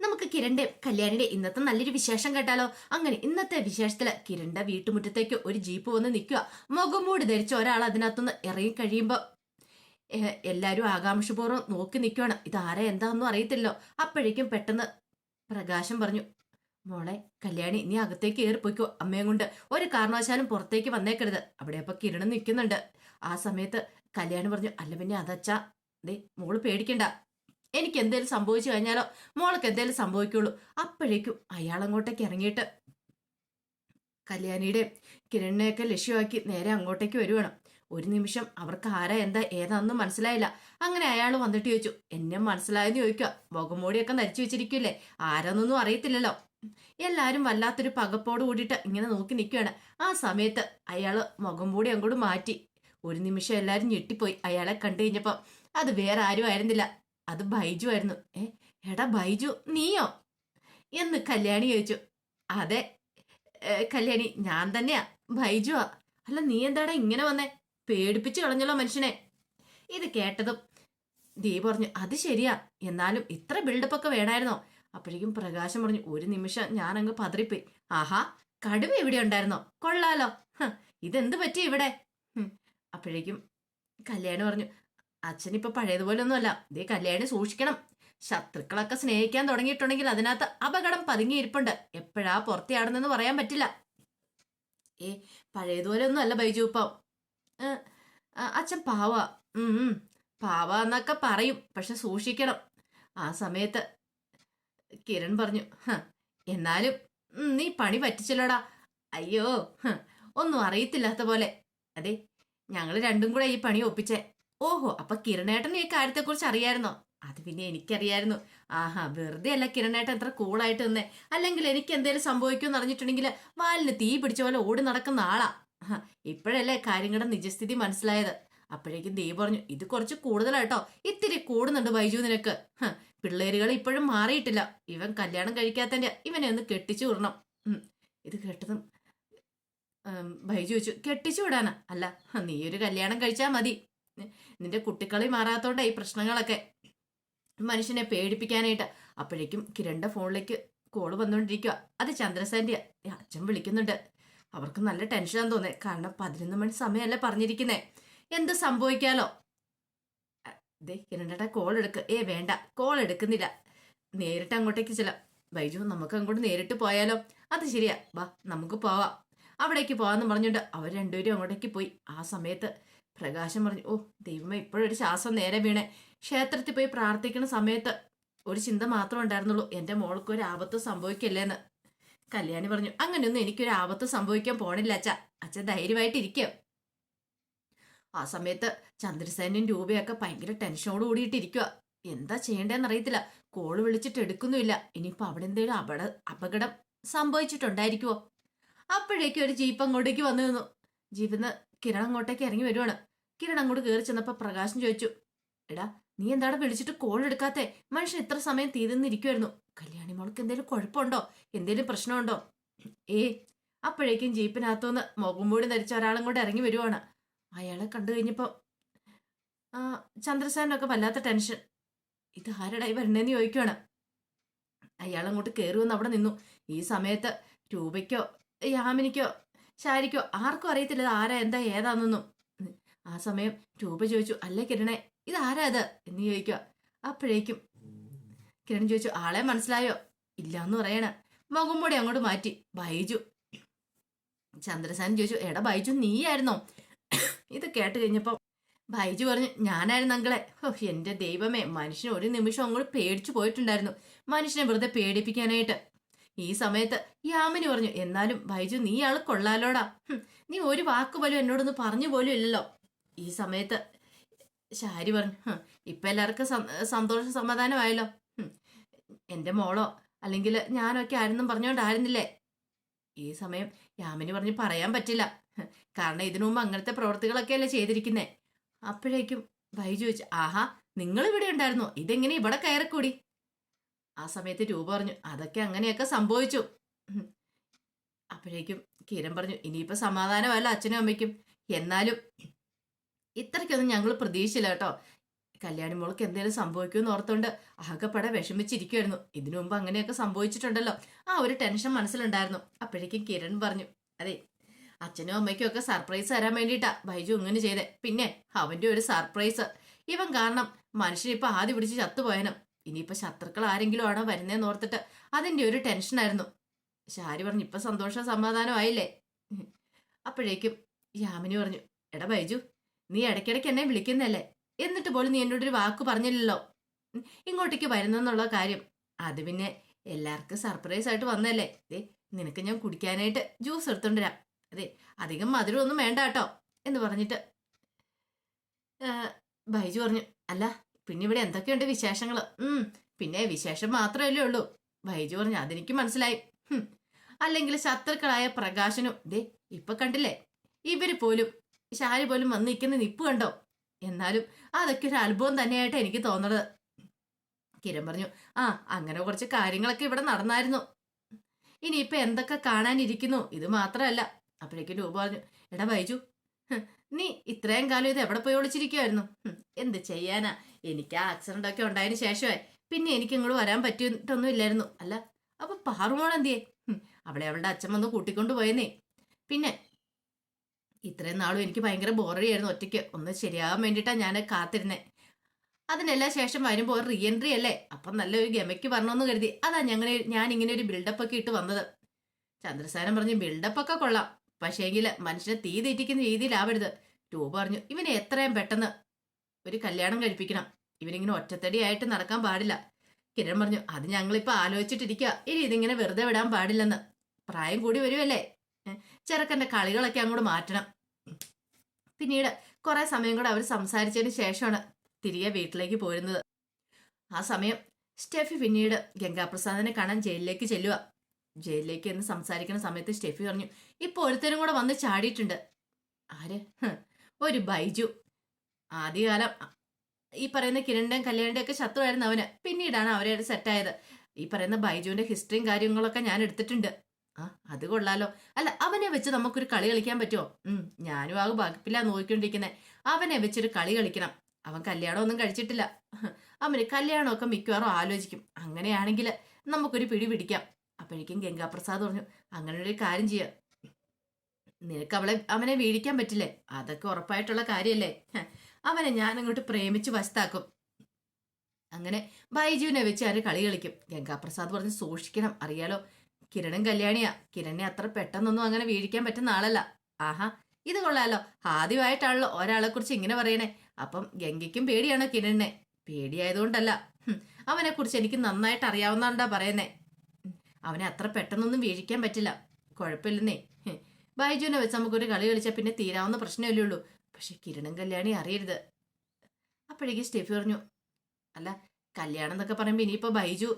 നമുക്ക് കിരണിന്റെ കല്യാണിന്റെ ഇന്നത്തെ നല്ലൊരു വിശേഷം കേട്ടാലോ? അങ്ങനെ ഇന്നത്തെ വിശേഷത്തിൽ കിരണിന്റെ വീട്ടുമുറ്റത്തേക്ക് ഒരു ജീപ്പ് വന്ന് നിൽക്കുക. മുഖംമൂടി ധരിച്ച ഒരാൾ അതിനകത്തുനിന്ന് ഇറങ്ങി കഴിയുമ്പോൾ എല്ലാവരും ആകാംക്ഷപൂർവം നോക്കി നിൽക്കുകയാണ് ഇതാരാ എന്താണെന്നും അറിയത്തില്ലോ അപ്പോഴേക്കും പെട്ടെന്ന് പ്രകാശം പറഞ്ഞു മോളെ കല്യാണി നീ അകത്തേക്ക് ഏറിപ്പോയിക്കോ അമ്മയും കൊണ്ട് ഒരു കാരണവശാലും പുറത്തേക്ക് വന്നേക്കരുത്. അവിടെ അപ്പൊ കിരണം നിൽക്കുന്നുണ്ട്. ആ സമയത്ത് കല്യാണി പറഞ്ഞു അല്ല പിന്നെ അതച്ചാ ദേ മോൾ പേടിക്കണ്ട. എനിക്ക് എന്തേലും സംഭവിച്ചു കഴിഞ്ഞാലോ മോൾക്ക് എന്തേലും സംഭവിക്കുള്ളൂ. അപ്പോഴേക്കും അയാൾ അങ്ങോട്ടേക്ക് ഇറങ്ങിയിട്ട് കല്യാണിയുടെ കിരണിനെയൊക്കെ ലക്ഷ്യമാക്കി നേരെ അങ്ങോട്ടേക്ക് വരുവാണ്. ഒരു നിമിഷം അവർക്ക് ആരാ എന്താ ഏതാണെന്നും മനസ്സിലായില്ല. അങ്ങനെ അയാൾ വന്നിട്ട് ചോദിച്ചു എന്നെ മനസ്സിലായെന്ന് ചോദിക്കുക. മുഖംമൂടിയൊക്കെ നരിച്ചു വെച്ചിരിക്കില്ലേ ആരാന്നൊന്നും അറിയത്തില്ലല്ലോ. എല്ലാരും വല്ലാത്തൊരു പകപ്പോട് കൂടിയിട്ട് ഇങ്ങനെ നോക്കി നിൽക്കുകയാണ്. ആ സമയത്ത് അയാൾ മുഖം മൂടി അങ്ങോട്ട് മാറ്റി. ഒരു നിമിഷം എല്ലാവരും ഞെട്ടിപ്പോയി. അയാളെ കണ്ടു കഴിഞ്ഞപ്പോൾ അത് വേറെ ആരും ആയിരുന്നില്ല. അത് ബൈജു ആയിരുന്നു. ഏ എടാ ബൈജു നീയോ? എന്ന് കല്യാണി ചോദിച്ചു. അതെ കല്യാണി ഞാൻ തന്നെയാ ബൈജുവാ. അല്ല നീ എന്താടാ ഇങ്ങനെ വന്നേ? പേടിപ്പിച്ചു കളഞ്ഞല്ലോ മനുഷ്യനെ. ഇത് കേട്ടതും ദീപ് പറഞ്ഞു അത് ശരിയാ എന്നാലും ഇത്ര ബിൽഡപ്പ് ഒക്കെ വേണമായിരുന്നോ അപ്പോഴേക്കും പ്രകാശം പറഞ്ഞു ഒരു നിമിഷം ഞാൻ അങ്ങ് പതറിപ്പോയി. ആഹാ കടുവ ഇവിടെ ഉണ്ടായിരുന്നോ? കൊള്ളാലോ. ഇതെന്ത് പറ്റി ഇവിടെ. അപ്പോഴേക്കും കല്യാണി പറഞ്ഞു അച്ഛനിപ്പോ പഴയതുപോലെ ഒന്നുമല്ല ഇതേ കല്യാണി സൂക്ഷിക്കണം. ശത്രുക്കളൊക്കെ സ്നേഹിക്കാൻ തുടങ്ങിയിട്ടുണ്ടെങ്കിൽ അതിനകത്ത് അപകടം പതുങ്ങിയിരിപ്പുണ്ട്. എപ്പോഴാ പുറത്തെയാണെന്ന് പറയാൻ പറ്റില്ല. ഏ പഴയതുപോലെ ഒന്നും അല്ല ബൈജു അച്ഛൻ പാവ. പാവ എന്നൊക്കെ പറയും. പക്ഷെ സൂക്ഷിക്കണം. ആ സമയത്ത് കിരൺ പറഞ്ഞു "ഹ, എന്നാലും നീ പണി പറ്റിച്ചല്ലോടാ. അയ്യോ ഒന്നും അറിയത്തില്ലാത്ത പോലെ. അതെ ഞങ്ങൾ രണ്ടും കൂടെ ഈ പണി ഒപ്പിച്ചേ. ഓഹോ അപ്പൊ കിരണേട്ടൻ ഈ കാര്യത്തെക്കുറിച്ച് അറിയായിരുന്നോ? അത് പിന്നെ എനിക്കറിയായിരുന്നു. ആഹാ വെറുതെ അല്ല കിരണേട്ടൻ എത്ര കൂളായിട്ട് നിന്നേ. അല്ലെങ്കിൽ എനിക്ക് എന്തേലും സംഭവിക്കുമെന്ന് അറിഞ്ഞിട്ടുണ്ടെങ്കിൽ വാലിന് തീ പിടിച്ച പോലെ ഓടി നടക്കുന്ന ആളാ. ഇപ്പോഴല്ലേ കാര്യങ്ങളുടെ നിജസ്ഥിതി മനസ്സിലായത്. അപ്പോഴേക്കും ദീപ് പറഞ്ഞു ഇത് കുറച്ച് കൂടുതലാട്ടോ. ഇത്തിരി കൂടുന്നുണ്ട് ബൈജു നിനക്ക്. പിള്ളേരുകൾ ഇപ്പോഴും മാറിയിട്ടില്ല. ഇവൻ കല്യാണം കഴിക്കാത്തന്റെ ഇവനെ ഒന്ന് കെട്ടിച്ചു വിടണം. ഇത് കേട്ടതും ബൈജു വെച്ചു കെട്ടിച്ചു വിടാനാ? അല്ല നീ ഒരു കല്യാണം കഴിച്ചാ മതി. നിന്റെ കുട്ടിക്കളി മാറാത്തോണ്ടാ ഈ പ്രശ്നങ്ങളൊക്കെ. മനുഷ്യനെ പേടിപ്പിക്കാനായിട്ട്. അപ്പോഴേക്കും കിരണ്ട ഫോണിലേക്ക് കോൾ വന്നുകൊണ്ടിരിക്കുക അത് ചന്ദ്രസേന്റെ അച്ഛൻ വിളിക്കുന്നുണ്ട്. അവർക്ക് നല്ല ടെൻഷനാന്ന് തോന്നേ. കാരണം പതിനൊന്ന് മണി സമയമല്ലേ പറഞ്ഞിരിക്കുന്നേ. എന്ത് സംഭവിക്കാലോ? ദേ കിരണ്ടേട്ടാ കോൾ എടുക്ക്. ഏ വേണ്ട. കോൾ എടുക്കുന്നില്ല. നേരിട്ട് അങ്ങോട്ടേക്ക് ചെല്ലാം. ബൈജു നമുക്ക് അങ്ങോട്ട് നേരിട്ട് പോയാലോ? അത് ശരിയാ. വാ നമുക്ക് പോവാം. അവിടേക്ക് പോവാന്ന് പറഞ്ഞുകൊണ്ട് അവർ രണ്ടുപേരും അങ്ങോട്ടേക്ക് പോയി. ആ സമയത്ത് പ്രകാശം പറഞ്ഞു ഓ ദൈവമേ ഇപ്പോഴൊരു ശ്വാസം നേരെ വീണേ. ക്ഷേത്രത്തിൽ പോയി പ്രാർത്ഥിക്കുന്ന സമയത്ത് ഒരു ചിന്ത മാത്രമേ ഉണ്ടായിരുന്നുള്ളൂ. എന്റെ മോൾക്ക് ഒരു ആപത്ത് സംഭവിക്കല്ലേന്ന്. കല്യാണി പറഞ്ഞു അങ്ങനെയൊന്നും എനിക്കൊരു ആപത്ത് സംഭവിക്കാൻ പോണില്ല അച്ഛ. അച്ഛൻ ധൈര്യമായിട്ടിരിക്കും. ആ സമയത്ത് ചന്ദ്രസേനും രൂപയൊക്കെ ഭയങ്കര ടെൻഷനോട് കൂടിയിട്ടിരിക്കുക എന്താ ചെയ്യേണ്ടതെന്ന് അറിയത്തില്ല. കോൾ വിളിച്ചിട്ട് എടുക്കുന്നുമില്ല. ഇനിയിപ്പോൾ അവിടെ എന്തെങ്കിലും അപട അപകടം സംഭവിച്ചിട്ടുണ്ടായിരിക്കുമോ അപ്പോഴേക്കും ഒരു ജീപ്പ് അങ്ങോട്ടേക്ക് വന്നു നിന്നു. ജീപ്പിൽ നിന്ന് കിരൺ അങ്ങോട്ടേക്ക് ഇറങ്ങി വരുവാണ്. കിരൺ അങ്ങോട്ട് കയറി ചെന്നപ്പോ പ്രകാശം ചോദിച്ചു എടാ നീ എന്താണ് വിളിച്ചിട്ട് കോൾ എടുക്കാത്തെ? മനുഷ്യൻ ഇത്ര സമയം തീരുന്നിരിക്കുമായിരുന്നു കല്യാണി മോൾക്ക് എന്തെങ്കിലും കുഴപ്പമുണ്ടോ? എന്തെങ്കിലും പ്രശ്നമുണ്ടോ? ഏ അപ്പോഴേക്കും ജീപ്പിനകത്തുനിന്ന് മുഖം മൂടി ധരിച്ച ഒരാളും കൂടെ ഇറങ്ങി വരുവാണ്. അയാളെ കണ്ടു കഴിഞ്ഞപ്പോ ആ ചന്ദ്രസേനൊക്കെ വല്ലാത്ത ടെൻഷൻ ഇത് ആരടായി വരണേന്ന് ചോദിക്കുവാണ്. അയാൾ അങ്ങോട്ട് കയറുമെന്ന് അവിടെ നിന്നു. ഈ സമയത്ത് രൂപയ്ക്കോ യാമിനിക്കോ ശാരിക്കോ ആർക്കും അറിയത്തില്ല ആരാ എന്താ ഏതാണെന്നൊന്നും ആ സമയം രൂപ ചോദിച്ചു അല്ല കിരണേ ഇത് ആരാ അത് എന്ന് ചോദിക്കുക. അപ്പോഴേക്കും കിരൺ ചോദിച്ചു ആളെ മനസ്സിലായോ? ഇല്ല എന്ന് പറയണ. മുഖം കൂടി അങ്ങോട്ട് മാറ്റി ബൈജു. ചന്ദ്രസാൻ ചോദിച്ചു എടാ ബൈജു നീയായിരുന്നോ? ഇത് കേട്ട് കഴിഞ്ഞപ്പോ ബൈജു പറഞ്ഞു ഞാനായിരുന്നു അങ്കളെ. ഹോ എന്റെ ദൈവമേ മനുഷ്യൻ ഒരു നിമിഷം അങ്ങോട്ട് പേടിച്ചു പോയിട്ടുണ്ടായിരുന്നു. മനുഷ്യനെ വെറുതെ പേടിപ്പിക്കാനായിട്ട്. ഈ സമയത്ത് യാമിനി പറഞ്ഞു എന്നാലും ബൈജു നീ ആൾ കൊള്ളാലോടാ. നീ ഒരു വാക്ക് പോലും എന്നോടൊന്ന് പറഞ്ഞു പോലും ഇല്ലല്ലോ. ഈ സമയത്ത് ശാരി പറഞ്ഞു "ഹും, ഇപ്പൊ എല്ലാവർക്കും സന്തോഷ സമാധാനമായല്ലോ. എന്റെ മോളോ അല്ലെങ്കിൽ ഞാനൊക്കെ ആരെന്നും പറഞ്ഞോണ്ടായിരുന്നില്ലേ ഈ സമയം യാമിനി പറഞ്ഞു പറയാൻ പറ്റില്ല. കാരണം ഇതിനു മുമ്പ് അങ്ങനത്തെ പ്രവർത്തികളൊക്കെ അല്ലേ ചെയ്തിരിക്കുന്നേ. അപ്പോഴേക്കും ബൈജു ചോദിച്ചു ആഹാ നിങ്ങൾ ഇവിടെ ഉണ്ടായിരുന്നോ? ഇതെങ്ങനെ ഇവിടെ കയറിക്കൂടി? ആ സമയത്ത് രൂപ പറഞ്ഞു അതൊക്കെ അങ്ങനെയൊക്കെ സംഭവിച്ചു. അപ്പോഴേക്കും കിരൺ പറഞ്ഞു ഇനിയിപ്പോൾ സമാധാനമല്ല അച്ഛനും അമ്മയ്ക്കും. എന്നാലും ഇത്രയ്ക്കൊന്നും ഞങ്ങൾ പ്രതീക്ഷിച്ചില്ല കേട്ടോ. കല്യാണി മോൾക്ക് എന്തെങ്കിലും സംഭവിക്കുമെന്ന് ഓർത്തോണ്ട് ആകെപ്പടെ വിഷമിച്ചിരിക്കുമായിരുന്നു ഇതിനു മുമ്പ് അങ്ങനെയൊക്കെ സംഭവിച്ചിട്ടുണ്ടല്ലോ. ആ ഒരു ടെൻഷൻ മനസ്സിലുണ്ടായിരുന്നു. അപ്പോഴേക്കും കിരൺ പറഞ്ഞു അതെ അച്ഛനും അമ്മയ്ക്കും ഒക്കെ സർപ്രൈസ് തരാൻ വേണ്ടിയിട്ടാ ബൈജു ഇങ്ങനെ ചെയ്തേ. പിന്നെ അവന്റെ ഒരു സർപ്രൈസ്. ഇവൻ കാരണം മനുഷ്യനിപ്പോൾ ആദ്യ പിടിച്ച് ചത്തുപോയനും. ഇനിയിപ്പോ ശത്രുക്കൾ ആരെങ്കിലും ആണോ വരുന്നതെന്ന് ഓർത്തിട്ട് അതിന്റെ ഒരു ടെൻഷനായിരുന്നു ശാരി പറഞ്ഞു ഇപ്പൊ സന്തോഷം സമാധാനമായില്ലേ അപ്പോഴേക്കും യാമിനി പറഞ്ഞു എടാ ബൈജു നീ ഇടയ്ക്കിടയ്ക്ക് എന്നെ വിളിക്കുന്നല്ലേ എന്നിട്ട് പോലും നീ എന്നോട് ഒരു വാക്ക് പറഞ്ഞില്ലല്ലോ. ഇങ്ങോട്ടേക്ക് വരുന്നെന്നുള്ള കാര്യം. അത് പിന്നെ എല്ലാവർക്കും സർപ്രൈസ് ആയിട്ട് വന്നല്ലേ ദേ നിനക്ക് ഞാൻ കുടിക്കാനായിട്ട് ജ്യൂസ് എടുത്തോണ്ട് വരാം. അതെ അധികം മധുരമൊന്നും വേണ്ട കേട്ടോ എന്ന് പറഞ്ഞിട്ട് ബൈജു പറഞ്ഞു അല്ല പിന്നെ ഇവിടെ എന്തൊക്കെയുണ്ട് വിശേഷങ്ങൾ ഉം പിന്നെ വിശേഷം മാത്രമല്ലേ ഉള്ളൂ. ബൈജു പറഞ്ഞു അതെനിക്ക് മനസ്സിലായി. അല്ലെങ്കിൽ ശത്രുക്കളായ പ്രകാശനും ദേ ഇപ്പൊ കണ്ടില്ലേ? ഇവർ പോലും ഷാരി പോലും വന്ന് നിൽക്കുന്ന നിപ്പ് കണ്ടോ? എന്നാലും അതൊക്കെ ഒരു അത്ഭുതം തന്നെയായിട്ട് എനിക്ക് തോന്നണത്. കിരൺ പറഞ്ഞു ആ അങ്ങനെ കുറച്ച് കാര്യങ്ങളൊക്കെ ഇവിടെ നടന്നായിരുന്നു. ഇനിയിപ്പൊ എന്തൊക്കെ കാണാനിരിക്കുന്നു ഇത് മാത്രമല്ല. അപ്പോഴേക്കും രൂപ പറഞ്ഞു എടാ ഹ്, നീ ഇത്രയും കാലം ഇത് എവിടെ പോയി ഒളിച്ചിരിക്കുമായിരുന്നു എന്ത് ചെയ്യാനാ? എനിക്ക് ആ ആക്സിഡന്റ് ഒക്കെ ഉണ്ടായതിനു ശേഷമേ പിന്നെ എനിക്ക് ഇങ്ങോട്ട് വരാൻ പറ്റിയിട്ടൊന്നും ഇല്ലായിരുന്നു അല്ല അപ്പൊ പാറുമോൾ എന്തിയേ? അവളെ അവളുടെ അച്ഛൻ വന്ന് കൂട്ടിക്കൊണ്ട് പോയെന്നേ. പിന്നെ ഇത്രയും നാളും എനിക്ക് ഭയങ്കര ബോറടിയായിരുന്നു ഒറ്റയ്ക്ക്. ഒന്ന് ശരിയാകാൻ വേണ്ടിയിട്ടാണ് ഞാൻ കാത്തിരുന്നേ. അതിനെല്ലാം ശേഷം വരുമ്പോൾ റീ എൻട്രി അല്ലേ? അപ്പം നല്ലൊരു ഗമയ്ക്ക് വരണമെന്ന് കരുതി. അതാ ഞങ്ങൾ ഞാൻ ഇങ്ങനെ ഒരു ബിൽഡപ്പ് ഒക്കെ ഇട്ട് വന്നത്. ചന്ദ്രസാരം പറഞ്ഞ് ബിൽഡപ്പ് ഒക്കെ കൊള്ളാം. പക്ഷേങ്കിൽ മനുഷ്യനെ തീ തെറ്റിക്കുന്ന രീതിയിലാവരുത്. രൂപ പറഞ്ഞു ഇവനെ എത്രയും പെട്ടെന്ന് ഒരു കല്യാണം കഴിപ്പിക്കണം. ഇവനിങ്ങനെ ഒറ്റത്തടിയായിട്ട് നടക്കാൻ പാടില്ല. കിരൺ പറഞ്ഞു അത് ഞങ്ങളിപ്പോൾ ആലോചിച്ചിട്ടിരിക്കുക ഇനി ഇതിങ്ങനെ വെറുതെ വിടാൻ പാടില്ലെന്ന്. പ്രായം കൂടി വരുമല്ലേ ചെറുക്കന്റെ കളികളൊക്കെ അങ്ങോട്ട് മാറ്റണം. പിന്നീട് കുറേ സമയം കൂടെ അവർ സംസാരിച്ചതിന് ശേഷമാണ് തിരികെ വീട്ടിലേക്ക് പോരുന്നത്. ആ സമയം സ്റ്റെഫി പിന്നീട് ഗംഗാപ്രസാദിനെ കാണാൻ ജയിലിലേക്ക് ചെല്ലുക ജയിലിലേക്ക് എന്ന് സംസാരിക്കുന്ന സമയത്ത് സ്റ്റെഫി പറഞ്ഞു ഇപ്പൊ ഒരുത്തരും കൂടെ വന്ന് ചാടിയിട്ടുണ്ട്. ആര്? ഒരു ബൈജു. ആദ്യകാലം ഈ പറയുന്ന കിരണ്ടും കല്യാണിന്റെ ഒക്കെ ശത്രുവായിരുന്നു അവന്. പിന്നീടാണ് അവരായിട്ട് സെറ്റായത്. ഈ പറയുന്ന ബൈജുവിന്റെ ഹിസ്റ്ററിയും കാര്യങ്ങളൊക്കെ ഞാൻ എടുത്തിട്ടുണ്ട്. ആ അത് കൊള്ളാലോ. അല്ല അവനെ വെച്ച് നമുക്കൊരു കളി കളിക്കാൻ പറ്റുമോ? ഉം ഞാനും ആ വകുപ്പില്ല നോക്കിക്കൊണ്ടിരിക്കുന്നത് അവനെ വെച്ചൊരു കളി കളിക്കണം. അവൻ കല്യാണമൊന്നും കഴിച്ചിട്ടില്ല. അവന് കല്യാണമൊക്കെ മിക്കവാറും ആലോചിക്കും. അങ്ങനെയാണെങ്കിൽ നമുക്കൊരു പിടി പിടിക്കാം. അപ്പോഴേക്കും ഗംഗാപ്രസാദ് പറഞ്ഞു അങ്ങനെ ഒരു കാര്യം ചെയ്യാം. നിനക്ക് അവളെ അവനെ വീഴിക്കാൻ പറ്റില്ലേ? അതൊക്കെ ഉറപ്പായിട്ടുള്ള കാര്യമല്ലേ അവനെ ഞാൻ അങ്ങോട്ട് പ്രേമിച്ച് വശത്താക്കും. അങ്ങനെ ബൈജുവിനെ വെച്ച് ആര് കളി കളിക്കും. ഗംഗാപ്രസാദ് പറഞ്ഞ് സൂക്ഷിക്കണം അറിയാലോ? കിരണും കല്യാണിയാ. കിരണിനെ അത്ര പെട്ടെന്നൊന്നും അങ്ങനെ വീഴിക്കാൻ പറ്റുന്ന ആളല്ല. ആഹാ ഇത് കൊള്ളാലോ. ആദ്യമായിട്ടാണല്ലോ ഒരാളെ കുറിച്ച് ഇങ്ങനെ പറയണേ. അപ്പം ഗംഗയ്ക്കും പേടിയാണോ കിരണിനെ. പേടിയായതുകൊണ്ടല്ല. അവനെ കുറിച്ച് എനിക്ക് നന്നായിട്ട് അറിയാവുന്നതാണ്ടാ പറയുന്നേ. അവനെ അത്ര പെട്ടെന്നൊന്നും വീഴിക്കാൻ പറ്റില്ല. കുഴപ്പമില്ലെന്നേ. ബൈജുവിനെ വെച്ച് നമുക്കൊരു കളി കളിച്ചാൽ പിന്നെ തീരാവുന്ന പ്രശ്നമല്ലേ ഉള്ളൂ. പക്ഷെ കിരണും കല്യാണി അറിയരുത്. അപ്പോഴേക്കും സ്റ്റെഫി പറഞ്ഞു അല്ല കല്യാണം എന്നൊക്കെ പറയുമ്പോൾ ഇനിയിപ്പോൾ ബൈജു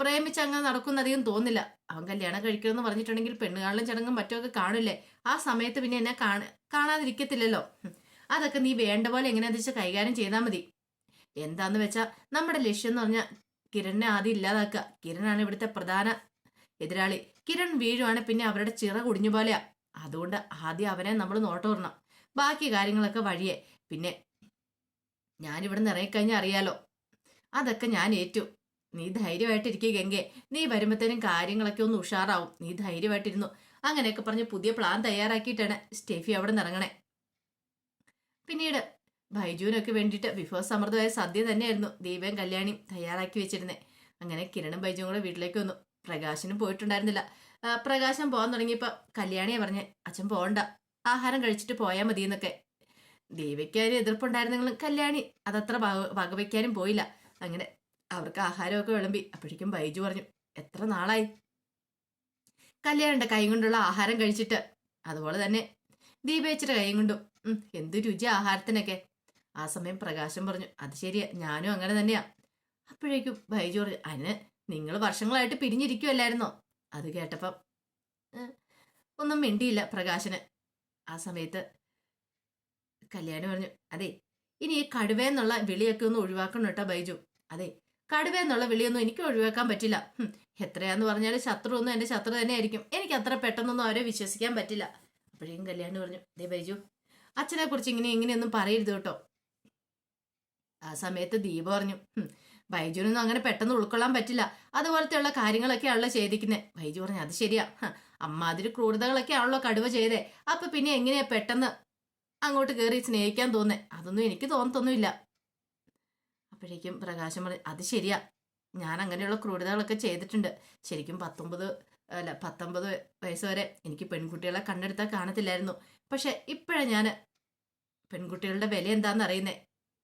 പ്രേമിച്ച് അങ്ങ് നടക്കുന്നധികം തോന്നില്ല അവൻ കല്യാണം കഴിക്കണമെന്ന് പറഞ്ഞിട്ടുണ്ടെങ്കിൽ പെണ്ണുകാളും ചടങ്ങും മറ്റുമൊക്കെ കാണില്ലേ? ആ സമയത്ത് പിന്നെ എന്നെ കാണ കാണാതിരിക്കത്തില്ലല്ലോ. അതൊക്കെ നീ വേണ്ട പോലെ എങ്ങനെയാന്ന് വെച്ചാൽ കൈകാര്യം ചെയ്താൽ മതി. എന്താന്ന് വെച്ചാൽ നമ്മുടെ ലക്ഷ്യം എന്ന് പറഞ്ഞാൽ കിരണിനെ ആദ്യം ഇല്ലാതാക്കുക. കിരണാണ് ഇവിടുത്തെ പ്രധാന എതിരാളി. കിരൺ വീഴുവാണ് പിന്നെ അവരുടെ ചിറ കുടിഞ്ഞു പോലെയാ. അതുകൊണ്ട് ആദ്യം അവനെ നമ്മൾ നോട്ടോർണം. ബാക്കി കാര്യങ്ങളൊക്കെ വഴിയെ. പിന്നെ ഞാൻ ഇവിടെ നിന്ന് ഇറങ്ങിക്കഴിഞ്ഞാൽ അറിയാലോ. അതൊക്കെ ഞാൻ ഏറ്റു. നീ ധൈര്യമായിട്ടിരിക്കുക ഗംഗെ. നീ വരുമ്പോഴത്തേനും കാര്യങ്ങളൊക്കെ ഒന്ന് ഉഷാറാവും. നീ ധൈര്യമായിട്ടിരുന്നു. അങ്ങനെയൊക്കെ പറഞ്ഞ് പുതിയ പ്ലാൻ തയ്യാറാക്കിയിട്ടാണ് സ്റ്റെഫി അവിടെ നിന്ന് ഇറങ്ങണേ പിന്നീട് ബൈജുവിനൊക്കെ വേണ്ടിയിട്ട് വിഭവസമൃദ്ധമായ സദ്യ തന്നെയായിരുന്നു ദീപയും കല്യാണിയും തയ്യാറാക്കി വെച്ചിരുന്നത് അങ്ങനെ കിരണും ബൈജുവും കൂടെ വീട്ടിലേക്ക് വന്നു. പ്രകാശനും പോയിട്ടുണ്ടായിരുന്നില്ല. പ്രകാശം പ്രകാശൻ പോകാൻ തുടങ്ങിയപ്പോൾ കല്യാണിയെ പറഞ്ഞ് അച്ഛൻ പോകണ്ട ആഹാരം കഴിച്ചിട്ട് പോയാൽ മതി എന്നൊക്കെ ദീപയ്ക്ക് അതിന് എതിർപ്പുണ്ടായിരുന്നെങ്കിലും കല്യാണി അതത്ര വക- വകവയ്ക്കാനും പോയില്ല. അങ്ങനെ അവർക്ക് ആഹാരമൊക്കെ വിളമ്പി അപ്പോഴേക്കും ബൈജു പറഞ്ഞു എത്ര നാളായി? കല്യാണിന്റെ കൈ കൊണ്ടുള്ള ആഹാരം കഴിച്ചിട്ട് അതുപോലെ തന്നെ ദീപേച്ചിയുടെ കൈ കൊണ്ടും എന്ത് രുചി ആഹാരത്തിനൊക്കെ? ആ സമയം പ്രകാശം പറഞ്ഞു അത് ശരിയാ ഞാനും അങ്ങനെ തന്നെയാ. അപ്പോഴേക്കും ബൈജു പറഞ്ഞു അതിന് നിങ്ങൾ വർഷങ്ങളായിട്ട് പിരിഞ്ഞിരിക്കുമല്ലായിരുന്നോ അത് കേട്ടപ്പം ഒന്നും മിണ്ടിയില്ല പ്രകാശന്. ആ സമയത്ത് കല്യാണി പറഞ്ഞു അതെ ഇനി ഈ കടുവേന്നുള്ള വിളിയൊക്കെ ഒന്ന് ഒഴിവാക്കണം കേട്ടോ ബൈജു. അതെ കടുവേന്നുള്ള വിളിയൊന്നും എനിക്ക് ഒഴിവാക്കാൻ പറ്റില്ല. എത്രയാന്ന് പറഞ്ഞാൽ ശത്രു ഒന്നും എന്റെ ശത്രു തന്നെയായിരിക്കും. എനിക്ക് അത്ര പെട്ടെന്നൊന്നും അവരെ വിശ്വസിക്കാൻ പറ്റില്ല. അപ്പോഴേക്കും കല്യാണി പറഞ്ഞു ദേ ബൈജു അച്ഛനെ കുറിച്ച് ഇങ്ങനെ ഇങ്ങനെയൊന്നും പറയരുത് കേട്ടോ. ആ സമയത്ത് ദീപ പറഞ്ഞു "ഹും, ബൈജുവിനൊന്നും അങ്ങനെ പെട്ടെന്ന് ഉൾക്കൊള്ളാൻ പറ്റില്ല. അതുപോലത്തെയുള്ള കാര്യങ്ങളൊക്കെയാണല്ലോ ചെയ്തിരിക്കുന്നത് ബൈജു പറഞ്ഞു അത് ശരിയാ. അമ്മാതിരി ക്രൂരതകളൊക്കെ ആണല്ലോ കടുവ ചെയ്തേ. അപ്പൊ പിന്നെ എങ്ങനെയാ പെട്ടെന്ന് അങ്ങോട്ട് കയറി സ്നേഹിക്കാൻ തോന്നേ? അതൊന്നും എനിക്ക് തോന്നത്തൊന്നുമില്ല. അപ്പോഴേക്കും പ്രകാശം പറഞ്ഞു അത് ശരിയാ. ഞാൻ അങ്ങനെയുള്ള ക്രൂരതകളൊക്കെ ചെയ്തിട്ടുണ്ട്. ശരിക്കും പത്തൊമ്പത് അല്ല പത്തൊമ്പത് വയസ്സ് വരെ എനിക്ക് പെൺകുട്ടികളെ കണ്ടെടുത്താൽ കാണത്തില്ലായിരുന്നു. പക്ഷെ ഇപ്പോഴാണ് ഞാൻ പെൺകുട്ടികളുടെ വില എന്താണെന്ന് അറിയുന്നേ.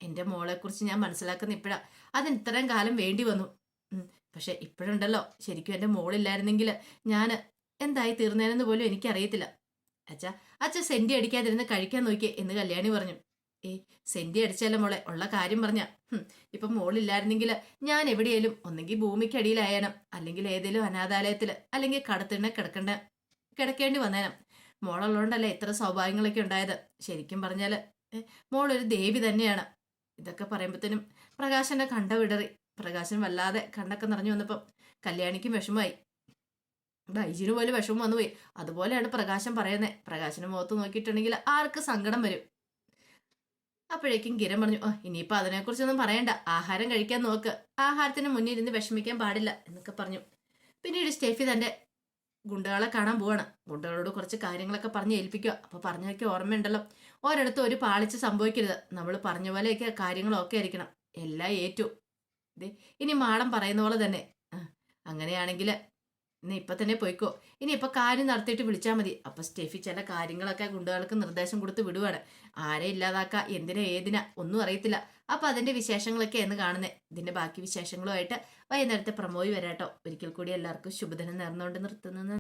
എന്റെ മോളെക്കുറിച്ച് ഞാൻ മനസ്സിലാക്കുന്ന ഇപ്പോഴാണ് അതിന് ഇത്രയും കാലം വേണ്ടി വന്നു. പക്ഷെ ഇപ്പോഴുണ്ടല്ലോ. ശരിക്കും എന്റെ മോളില്ലായിരുന്നെങ്കിൽ ഞാൻ എന്തായി തീർന്നേനെന്ന് പോലും എനിക്കറിയത്തില്ല. അച്ഛാ അച്ഛ സെന്റി അടിക്കാതിരുന്ന് കഴിക്കാൻ നോക്കിയേ എന്ന് കല്യാണി പറഞ്ഞു. ഏ സെന്റി അടിച്ചല്ല മോളെ? ഉള്ള കാര്യം പറഞ്ഞ. ഇപ്പൊ മോളില്ലായിരുന്നെങ്കിൽ ഞാൻ എവിടെയെങ്കിലും ഒന്നെങ്കിൽ ഭൂമിക്കടിയിലായണം അല്ലെങ്കിൽ ഏതെങ്കിലും അനാഥാലയത്തിൽ അല്ലെങ്കിൽ കടത്തിണ്ണ കിടക്കണ്ട കിടക്കേണ്ടി വന്നേനം. മോളുള്ളതുകൊണ്ടല്ലേ ഇത്ര സൗഭാഗ്യങ്ങളൊക്കെ ഉണ്ടായത്. ശരിക്കും പറഞ്ഞാൽ മോളൊരു ദേവി തന്നെയാണ്. ഇതൊക്കെ പറയുമ്പോഴത്തേനും പ്രകാശന്റെ കണ്ട വിടറി. പ്രകാശൻ വല്ലാതെ കണ്ണൊക്കെ നിറഞ്ഞു വന്നപ്പം കല്യാണിക്കും വിഷമമായി. ബൈജിന് പോലെ വിഷമം വന്നുപോയി. അതുപോലെയാണ് പ്രകാശൻ പറയുന്നത് പ്രകാശന്റെ മുഖത്ത് നോക്കിയിട്ടുണ്ടെങ്കിൽ ആർക്ക് സങ്കടം വരും? അപ്പോഴേക്കും കിരൺ പറഞ്ഞു ഓ ഇനിയിപ്പോൾ അതിനെക്കുറിച്ചൊന്നും പറയണ്ട. ആഹാരം കഴിക്കാൻ നോക്ക്. ആഹാരത്തിന് മുന്നിൽ ഇരുന്ന് വിഷമിക്കാൻ പാടില്ല എന്നൊക്കെ പറഞ്ഞു. പിന്നീട് സ്റ്റെഫി തന്റെ ഗുണ്ടകളെ കാണാൻ പോവാണ്. ഗുണ്ടകളോട് കുറച്ച് കാര്യങ്ങളൊക്കെ പറഞ്ഞ് ഏൽപ്പിക്കുക. അപ്പോൾ പറഞ്ഞൊക്കെ ഓർമ്മയുണ്ടല്ലോ. ഒരിടത്തും ഒരു പാളിച്ച് സംഭവിക്കരുത്. നമ്മൾ പറഞ്ഞ പോലെയൊക്കെ കാര്യങ്ങളൊക്കെ ആയിരിക്കണം. എല്ലാം ഏറ്റു. ദേ, ഇനി മാഡം പറയുന്ന പോലെ തന്നെ. അങ്ങനെയാണെങ്കിൽ ഇനി ഇപ്പം തന്നെ പോയിക്കോ. ഇനി ഇപ്പം കാര്യം നടത്തിയിട്ട് വിളിച്ചാൽ മതി. അപ്പം സ്റ്റെഫി ചില കാര്യങ്ങളൊക്കെ ഗുണ്ടകൾക്ക് നിർദ്ദേശം കൊടുത്ത് വിടുവാണ്. ആരെ ഇല്ലാതാക്കുക എന്തിനാ ഏതിനാ ഒന്നും അറിയത്തില്ല. അപ്പം അതിന്റെ വിശേഷങ്ങളൊക്കെ എന്ന് കാണുന്നേ. ഇതിന്റെ ബാക്കി വിശേഷങ്ങളുമായിട്ട് വൈകുന്നേരത്തെ പ്രമോയി വരാട്ടോ. ഒരിക്കൽ കൂടി എല്ലാവർക്കും ശുഭദിനം നേർന്നുകൊണ്ട് നിർത്തുന്നത്